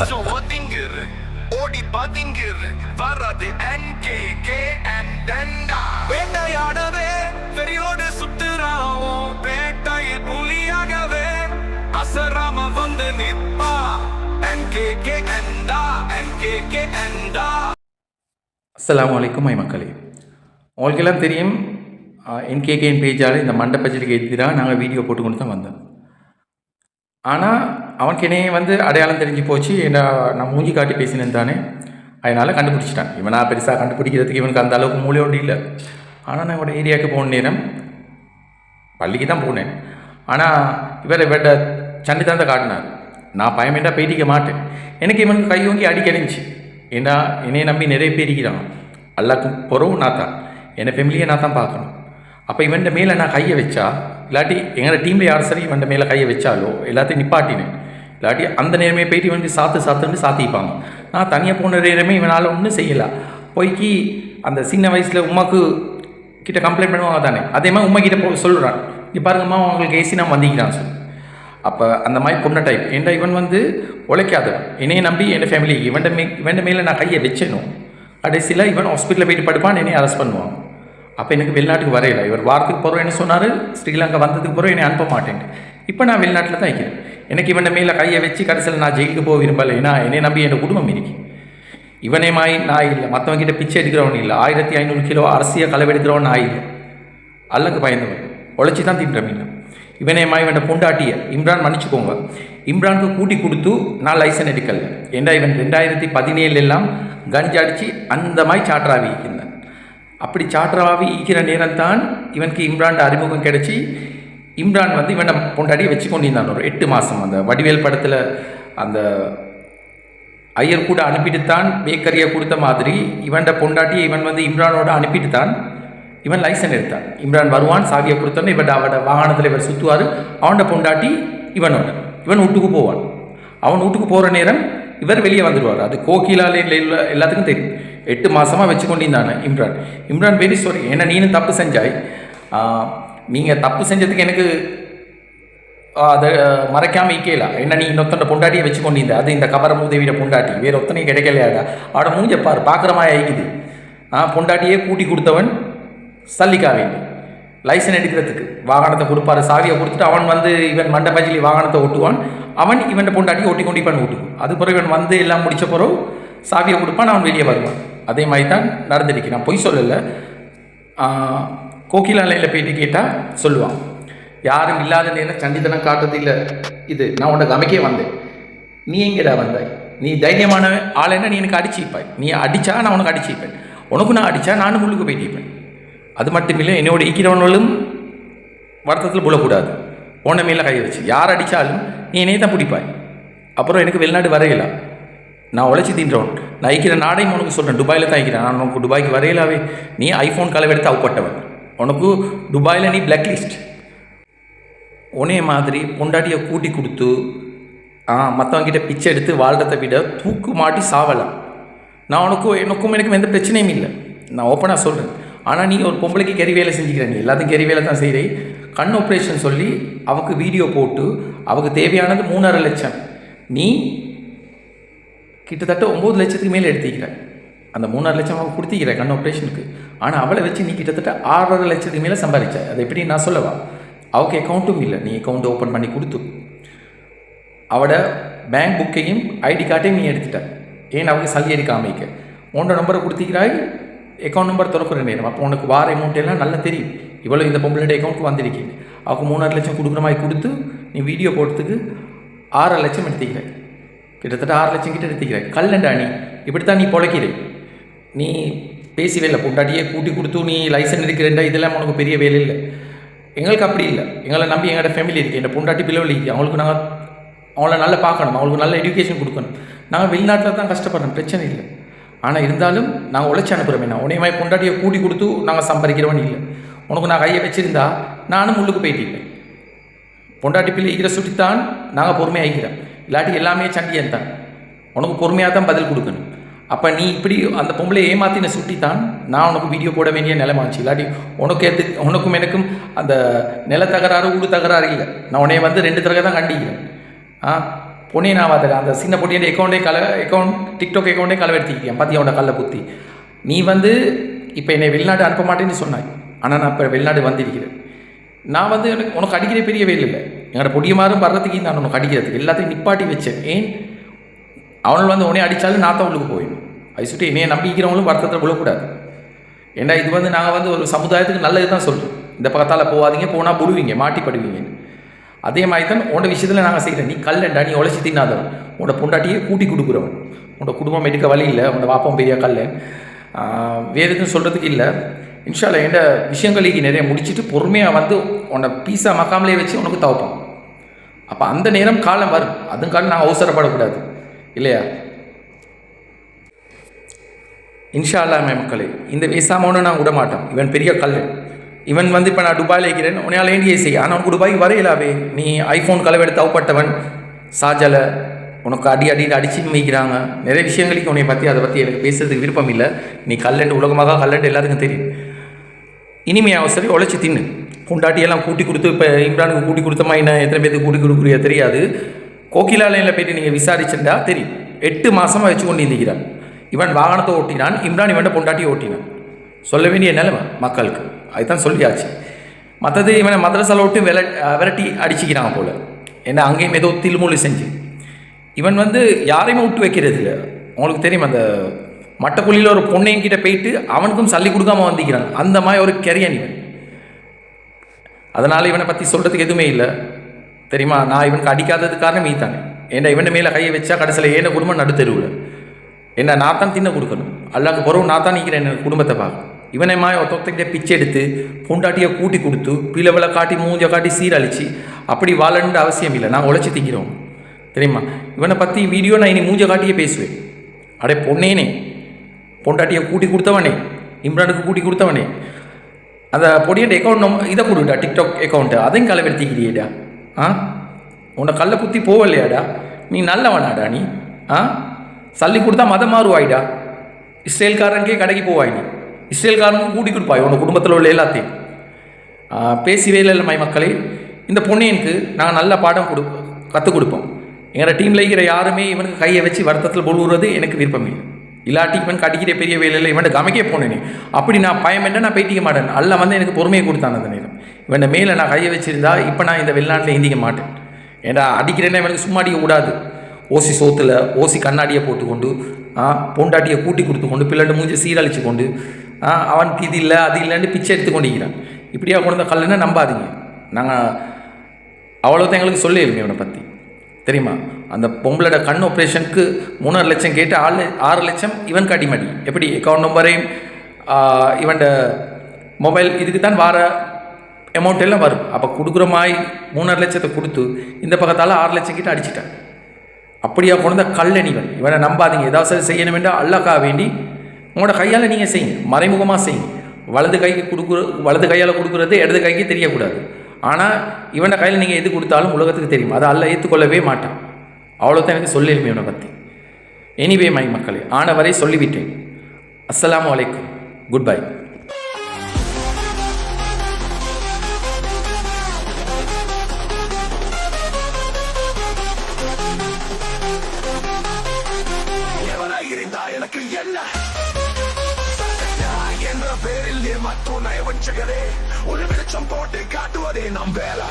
கொஞ்சம் ஒதுங்கிரு ஓடி பதுங்கிரு வர்றது NKK and டண்டா வேட்டையாடவே வெறியோடு சுத்துறாவும் வேட்டையில் புலியாகவே அசராம வந்து நிப்பா NKK கே கே அண்டா அஸ்ஸலாமு அலைக்கும் மை மக்களே உங்களுக்கெல்லாம் தெரியும் என்கேகேஎன் பேஜால் இந்த மண்டபட்ஜெட்டுக்கு எதிராக நாங்கள் வீடியோ போட்டு கொண்டு தான் வந்தோம். ஆனால் அவனுக்கு வந்து அடையாளம் தெரிஞ்சு போச்சு. என்ன நான் மூஞ்சி காட்டி பேசினேன் தானே. அதனால் கண்டுபிடிச்சிட்டான். இவன் நான் பெருசாக கண்டுபிடிக்கிறதுக்கு இவனுக்கு அந்த அளவுக்கு மூளை இல்லை. ஆனால் நான் இவட ஏரியாவுக்கு போன நேரம் பள்ளிக்கு தான் போனேன். ஆனால் இவர் இவட சண்டை தான் காட்டினார். நான் பயமேண்டா பேட்டிக்க மாட்டேன். எனக்கு இவனுக்கு கையோங்கி ஓங்கி ஏன்னா என்னையை நம்பி நிறைய பேர் இருக்கிறான் எல்லாருக்கும் பொறவும் நான் தான். என் ஃபேமிலியை நான் தான் பார்க்கணும். அப்போ இவன் மேலே நான் கையை வச்சா இல்லாட்டி எங்களோட டீமில் யார் சரி இவன் மேலே கையை வச்சாலோ எல்லாத்தையும் நிப்பாட்டினேன். இல்லாட்டி அந்த நேரமே போயிட்டு இவனுக்கு சாத்து சாத்துன்னு சாத்திப்பாங்க. நான் தனியாக போன நேரமே இவனால் ஒன்றும் செய்யலை. போய்க்கு அந்த சின்ன வயசில் உமாக்கு கிட்ட கம்ப்ளைண்ட் பண்ணுவாங்க தானே. அதே மாதிரி உமா கிட்ட சொல்கிறான் நீ பாருங்கம்மா உங்களுக்கு ஏசி நான் வந்திக்கிறான் சொல்லி. அப்போ அந்த மாதிரி பொண்ணை டைப் என்ட இவன் வந்து உழைக்காதவன். என்னையை நம்பி என் ஃபேமிலி இவன்ட மே இவன்ட மேலே நான் கையை வச்சிடணும் கடைசியில் இவன் ஹாஸ்பிட்டலில் போயிட்டு படுப்பான் என்னை அரெஸ்ட் பண்ணுவான். அப்போ எனக்கு வெளிநாட்டுக்கு வரையில. இவர் வாரத்துக்கு போகிறோம் என்ன சொன்னார்? ஸ்ரீலங்கா வந்ததுக்கு போகிறோம் என்னை அனுப்ப மாட்டேன் இப்போ நான் வெளிநாட்டில் தான் இருக்கிறேன். எனக்கு இவன் மேலே கையை வச்சு கடைசியில் நான் ஜெயிலுக்கு போக விரும்பலை. ஏன்னா என்னை நம்பி என் குடும்பம் இருக்கு. இவனே மாய் நான் இல்லை. மற்றவங்கிட்ட பிச்சை எடுக்கிறவன் இல்லை. ஆயிரத்தி ஐநூறு கிலோ அரிசியை களவெடுக்கிறவன் நான் இல்லை. அல்லக்கு பயந்தவன். உழைச்சி தான் தின்ற மீன் இவனே மாய் வேண்ட பொண்டாட்டிய இம்ரான் மன்னிச்சுக்கோங்க. இம்ரானுக்கு கூட்டி கொடுத்து நான் லைசன் எடுக்கல. ஏண்டா இவன் ரெண்டாயிரத்தி பதினேழு எல்லாம் கஞ்சி அடித்து அந்த மாதிரி சாட்டராவி இருந்தேன். அப்படி சாட்ராவி ஈக்கிற நேரம் தான் இவனுக்கு இம்ரான் அறிமுகம் கிடைச்சி இம்ரான் வந்து இவன் பொண்டாட்டியை வச்சு கொண்டிருந்தான் ஒரு எட்டு மாதம் அந்த வடிவேல் படத்தில் அந்த ஐயர் கூட அனுப்பிட்டு தான் பேக்கரியை கொடுத்த மாதிரி இவன்ட பொண்டாட்டியை இவன் வந்து இம்ரானோட அனுப்பிட்டு தான் இவன் லைசன் எடுத்தான். இம்ரான் வருவான் சாவியை கொடுத்தோன்னே இவன் அவட வாகனத்தில் இவர் சுற்றுவார் அவனோட பொண்டாட்டி இவனோட. இவன் வீட்டுக்கு போவான். அவன் வீட்டுக்கு போகிற நேரம் இவர் வெளியே வந்துடுவார் அது கோகிலால எல்லாத்துக்கும் தெரியும். எட்டு மாதமாக வச்சு கொண்டிருந்தானே இம்ரான். இம்ரான் வெரி சாரி ஏன்னா நீனும் தப்பு செஞ்சாய். நீங்கள் தப்பு செஞ்சதுக்கு எனக்கு அதை மறைக்காமல் இக்கேல. என்ன நீ இன்னொத்தனை பொண்டாட்டியை வச்சு கொண்டிருந்த அது இந்த கபர மூதேவியோட பொண்டாட்டி. வேறு ஒத்தனையும் கிடைக்கலையாடா. அவட மூஞ்ச பாரு பார்க்குற மாதிரி ஆயிக்குது. ஆ பொண்டாட்டியே கூட்டி கொடுத்தவன் சல்லிக்காவே லைசன் எடுக்கிறதுக்கு. வாகனத்தை கொடுப்பாரு. சாவியை கொடுத்துட்டு அவன் வந்து இவன் மண்டபஜிலி வாகனத்தை ஓட்டுவான். அவன் இவன் பொண்டாட்டியை ஒட்டி கொண்டு இவன் ஓட்டுவான். அது பிறகு இவன் வந்து எல்லாம் முடிச்ச பிறகு சாவியை கொடுப்பான் அவன் வெளியே வருவான். அதே மாதிரி தான் நடந்திருக்கு நான் பொய் சொல்லலை. கோகிலாலையில் போயிட்டு கேட்டால் சொல்லுவான். யாரும் இல்லாத நேரம் சண்டித்தனம் காட்டுறது இல்லை. இது நான் உனக்கு அமைக்கே வந்தேன். நீ எங்கடா வந்தாய்? நீ தைரியமான ஆளைன்னா நீ எனக்கு அடிச்சுப்பாய் நீ அடித்தா நான் உனக்கு அடிச்சுப்பேன் உனக்கு நான் அடித்தா நானும் முள்ளுக்கு போயிட்டிருப்பேன் அது மட்டும் இல்லை என்னோட ஈக்கிறவங்களும் வருத்தத்தில் புலக்கூடாது. உன்னை மேலே கையை வச்சு. யார் அடித்தாலும் நீ என்னையே தான் பிடிப்பாய். அப்புறம் எனக்கு வெளிநாடு வரையலாம் நான் உழைச்சி தின்றவன் நான் ஐக்கிற நாடையும் உனக்கு சொல்கிறேன் துபாயில் தான் ஐக்கிறேன் நான் உனக்கு துபாய்க்கு வரையலாவே நீ ஐஃபோன் கலவெடுத்து அவுப்பட்டவன். உனக்கு துபாயில் நீ பிளாக் லிஸ்ட் உனே மாதிரி பொண்டாட்டியை கூட்டி கொடுத்து மற்றவங்கிட்ட பிச்சை எடுத்து வாழ்கிறத விட தூக்கு மாட்டி சாவலாம். நான் உனக்கும் எனக்கும் எனக்கும் எந்த பிரச்சனையும் இல்லை. நான் ஓப்பனாக சொல்கிறேன் ஆனால் நீ ஒரு பொம்பளைக்கு கறி வேலை செஞ்சுக்கிற. நீ எல்லாத்தையும் கறி வேலை தான் செய்கிறே கண் ஆப்ரேஷன் சொல்லி அவக்கு வீடியோ போட்டு அவக்கு தேவையானது மூணரை லட்சம். நீ கிட்டத்தட்ட ஒம்பது லட்சத்துக்கு மேலே எடுத்துக்கிறேன் அந்த மூணாறு லட்சம் அவன் கொடுத்திக்கிற கண் ஆப்ரேஷனுக்கு ஆனால் அவளை வச்சு நீ கிட்டத்தட்ட ஆறரை லட்சத்துக்கு மேலே சம்பாதிச்ச. அதை எப்படி நான் சொல்லவா? அவக்கு அக்கௌண்ட்டும் இல்லை. நீ அக்கௌண்ட் ஓப்பன் பண்ணி கொடுத்து. அவட பேங்க் புக்கையும் ஐடி கார்டையும் நீ எடுத்துட்ட. ஏன் அவங்க சல்லி எடுக்க அமைக்க? உன்னோட நம்பரை கொடுத்துக்கிறாய் அக்கௌண்ட் நம்பர் திறக்கிற நேரம். அப்போ உனக்கு வார அமௌண்ட் எல்லாம் நல்லா தெரியும். இவ்வளோ இந்த பொம்பளோட அக்கௌண்ட்க்கு வந்திருக்கீங்க. அவங்க மூணாறு லட்சம் கொடுக்குற மாதிரி கொடுத்து நீ வீடியோ போட்டதுக்கு ஆறரை லட்சம் எடுத்துக்கிற கிட்டத்தட்ட ஆறு லட்சம் கிட்ட எடுத்துக்கிறேன் கல்லண்டா நீ இப்படித்தான் நீ பிழைக்கிறேன் நீ பேசவே இல்லை பொண்டாட்டியே கூட்டி கொடுத்து நீ லைசன் எடுக்கிறேன்டா இதெல்லாம் உனக்கு பெரிய வேலை இல்லை. எங்களுக்கு அப்படி இல்லை. எங்களை நம்பி எங்களோட ஃபேமிலி இருக்குது என் பொண்டாட்டி பிள்ளைகள் இருக்குது அவங்களுக்கு நாங்கள் அவங்கள நல்லா பார்க்கணும். அவங்களுக்கு நல்ல எஜுகேஷன் கொடுக்கணும். நாங்கள் வெளிநாட்டில் தான் கஷ்டப்படுறோம். பிரச்சனை இல்லை. ஆனால் இருந்தாலும் நாங்கள் உழைச்சி அனுப்புகிறோமே நான் உனைய மாதிரி பொண்டாட்டியை கூட்டி கொடுத்து நாங்கள் சம்பாதிக்கிறவன் இல்லை. உனக்கு நான் கையை வச்சுருந்தா நானும் முள்ளுக்கு போயிட்டேன் பொண்டாட்டி பிள்ளை ஈக்கிற சுட்டித்தான் நாங்கள் பொறுமையாக ஆகிக்கிறோம் இல்லாட்டி எல்லாமே சண்டியன் தான். உனக்கு பொறுமையாக தான் பதில் கொடுக்கணும். அப்போ நீ இப்படி அந்த பொம்பளை ஏமாத்தின சுட்டித்தான் நான் உனக்கு வீடியோ போட வேண்டிய நிலைமாச்சு. இல்லாட்டி உனக்கு எது உனக்கும் எனக்கும் அந்த நில தகராறு ஊடு தகராறு இல்லை. நான் உன்னைய வந்து ரெண்டு தடவை தான் கண்டிக்கிறேன். ஆ? பொன்னியின் ஆவாதில் அந்த சின்ன பொட்டியின் அக்கௌண்டே கல அக்கௌண்ட் டிக்டாக் அக்கௌண்ட்டே களவெடுத்திக்கிறேன் பார்த்தியா உன்னோட கல்லை குத்தி? நீ வந்து இப்போ என்னை வெளிநாடு அனுப்ப மாட்டேன்னு சொன்னாய். ஆனால் நான் இப்போ வெளிநாடு வந்திருக்கிறேன். நான் வந்து எனக்கு உனக்கு அடிக்கிற பெரிய வேலை இல்லை. என்னோட பொடியமாரும் வர்றதுக்கு நான் உனக்கு அடிக்கிறதுக்கு எல்லாத்தையும் நிப்பாட்டி வச்சேன். ஏன்? அவனுள் வந்து உடனே அடித்தாலும் நான் தான் உள்ளுக்கு போயிடும் அது சுட்டி என்னைய நம்பிக்கிறவங்களும் வருத்தத்தில் விழக்கூடாது. ஏன்னா இது வந்து நாங்கள் வந்து ஒரு சமுதாயத்துக்கு நல்லது தான் சொல்கிறோம் இந்த பக்கத்தால் போகாதீங்க போனால் புடுவீங்க மாட்டிப்படுவீங்க அதே மாதிரி தான் உன்னோட விஷயத்தில் நாங்கள் செய்கிறேன் நீ கல்லண்டா நீ உழைச்சி தின்னாதவன் உன்னோட பொண்டாட்டியே கூட்டி கொடுக்குறவன். உன்னோட குடும்பம் எடுக்க வழி இல்லை உன்னோட வாப்பம் பெரிய கல் வேறு எதுவும் சொல்கிறதுக்கு இல்லை. இன்ஷால்ல என்ற விஷயங்களுக்கு நிறைய முடிச்சுட்டு பொறுமையாக வந்து உன்னை பீஸா மக்காமலே வச்சு உனக்கு தவப்போம். அப்போ அந்த நேரம் காலம் வரும். அதுக்காக நாங்கள் அவசரப்படக்கூடாது. இல்லையா? இன்ஷா அல்லாஹ் மக்களே இந்த விசாமோன்னு நான் விட மாட்டேன். இவன் பெரிய கல்லன் இவன் வந்து இப்போ நான் துபாயில் இருக்கிறேன். உன்னால் ஏண்டியே செய்ய. ஆனால் உனக்கு துபாய் வரையலாவே. நீ ஐஃபோன் களவெடுத்து தவப்பட்டவன் சாஜலை உனக்கு அடி அடின்னு அடிச்சு வைக்கிறாங்க நிறைய விஷயங்களுக்கு உன்னை பற்றி அதை பற்றி எனக்கு பேசுறதுக்கு விருப்பம் இல்லை. நீ கல்லண்டு உலகமாக கல்லண்டு எல்லாத்துக்கும் தெரியும். இனிமே அவசரம் உழைச்சி தின்னு. பொண்டாட்டியெல்லாம் கூட்டி கொடுத்து இப்போ இம்ரானுக்கு கூட்டி கொடுத்தமா என்ன எத்தனை பேருக்கு கூட்டி கொடுக்குறியா தெரியாது. கோகிலாலயனில் போயிட்டு நீங்கள் விசாரிச்சுட்டா தெரியும். எட்டு மாதமாக வச்சு கொண்டு இருந்திக்கிறான் இவன் வாகனத்தை ஓட்டினான் இம்ரான் இவன் பொண்டாட்டி ஓட்டினான். சொல்ல வேண்டிய நிலைமை மக்களுக்கு. அதுதான் சொல்லியாச்சு. மற்றது இவனை மதரசாவில் விட்டு வில விரட்டி அடிச்சுக்கிறான் போல். ஏன்னா அங்கேயும் ஏதோ தில்மொழி செஞ்சு. இவன் வந்து யாரையுமே விட்டு வைக்கிறது இல்லை. உங்களுக்கு தெரியும் அந்த மட்டக்குழியில் ஒரு பொண்ணையங்கிட்ட போயிட்டு அவனுக்கும் சல்லி கொடுக்காம வந்திக்கிறான். அந்த மாதிரி ஒரு கெரியன் இவன். அதனால் இவனை பற்றி சொல்கிறதுக்கு எதுவுமே இல்லை. தெரியுமா? நான் இவனுக்கு அடிக்காதது காரணம் ஈ ஏன்னா இவன் மேலே கையை வச்சா கடைசியில் ஏன குடும்பம் நடுத்தருவில்? என்ன நான் தான் தின்ன கொடுக்கணும். அல்லாக்கு பிறகு நான் தான் நிற்கிறேன் என் குடும்பத்தை பார்க்க இவனை மாய ஒருத்தக்கிட்ட பிச்சை எடுத்து பொண்டாட்டியை கூட்டி கொடுத்து பிளவலை காட்டி மூஞ்ச காட்டி சீரழிச்சு அப்படி வாழணுன்ற அவசியம் இல்லை. நான் உழைச்சி திங்கிறோம். தெரியுமா? இவனை பற்றி வீடியோ நான் இனி மூஞ்ச காட்டியே பேசுவேன். அடே பொண்ணேனே. பொண்டாட்டியை கூட்டி கொடுத்தவனே. இம்ரானுக்கு கூட்டி கொடுத்தவனே. அந்த பொடியன் அக்கௌண்ட் நம்ம இதை கொடுடா டிக்டாக் அக்கௌண்ட்டு அதையும் கலவெடுத்திக்கிறியேடா ஆ? உன்னை கல்லை குத்தி போவலையாடா நீ நல்லவனாடா நீ? ஆ? சல்லி கொடுத்தா மதம் மாறுவாயிடா. இஸ்ரேல்காரனுக்கே கடைக்கு போவாய் நீ இஸ்ரேல்காரனுக்கு கூட்டி கொடுப்பாய் உன் குடும்பத்தில் உள்ள எல்லாத்தையும். பேசி வேலை இல்லை மை மக்களே. இந்த பொண்ணியனுக்கு நாங்கள் நல்ல பாடம் கொடு கற்றுக் கொடுப்போம். எங்களோட டீமில் இருக்கிற யாருமே இவனுக்கு கையை வச்சு வருத்தத்தில் பொழுவுறது எனக்கு விருப்பம் இல்லை. இல்லாட்டி இவன் கடிக்கிற பெரிய வேலையில் இவன் கமைக்கே போனேனே. அப்படி நான் பயம் என்ன நான் பேட்டிக்க மாட்டேன். அல்ல வந்து எனக்கு பொறுமையை கொடுத்தான் அந்த நேரம். இவன் மேலே நான் கையை வச்சுருந்தா இப்போ நான் இந்த வெளிநாட்டில் எந்திக்க மாட்டேன். ஏன்டா அடிக்கிறேன்னா இவனுக்கு சும்மா அடிக்க கூடாது. ஓசி சோத்தில் ஓசி கண்ணாடியை போட்டுக்கொண்டு பொண்டாட்டியை கூட்டி கொடுத்து கொண்டு பிள்ளைட்டு மூஞ்சி சீரழிச்சு கொண்டு அவனுக்கு இது இல்லை அது இல்லைன்னு பிச்சை எடுத்து கொண்டிருக்கிறான். இப்படியா கொண்டு வந்த கல்லுன்னா நம்பாதீங்க. நாங்கள் அவ்வளோதான் எங்களுக்கு சொல்லி இவனை பற்றி தெரியுமா? அந்த பொம்பளோட கண் ஆப்ரேஷனுக்கு மூணாறு லட்சம் கேட்டு ஆறு ஆறு லட்சம் இவன் கடிமடி எப்படி? அக்கௌண்ட் நம்பரையும் இவன் மொபைல் இதுக்கு தான் வார அமௌண்ட் எல்லாம் வரும். அப்போ கொடுக்குற மாதிரி மூணரை லட்சத்தை கொடுத்து இந்த பக்கத்தால் ஆறு லட்சம் கிட்ட அடிச்சிட்டான். அப்படியா கொண்ட கல்லன் இவன். இவனை நம்பாதீங்க. ஏதாவது சரி செய்யணும் என்றால் அல்லாக்கா வேண்டி உங்களோட கையால் நீங்கள் செய்யுங்க. மறைமுகமாக செய்யுங்க. வலது கைக்கு கொடுக்குற வலது கையால் கொடுக்குறது இடது கைக்கு தெரியக்கூடாது. ஆனால் இவனை கையில் நீங்கள் எது கொடுத்தாலும் உலகத்துக்கு தெரியும். அதை அல்ல ஏற்றுக்கொள்ளவே மாட்டான். அவ்வளோதான் எனக்கு சொல்லிருமே இவனை பற்றி எனிவே மை மக்களே ஆனவரை சொல்லிவிட்டேன். அஸ்ஸலாமு அலைக்கும். குட் பை என்ற பேரில் ஒரு வெளிச்சம் போட்டு காட்டுவதே நம் வேலை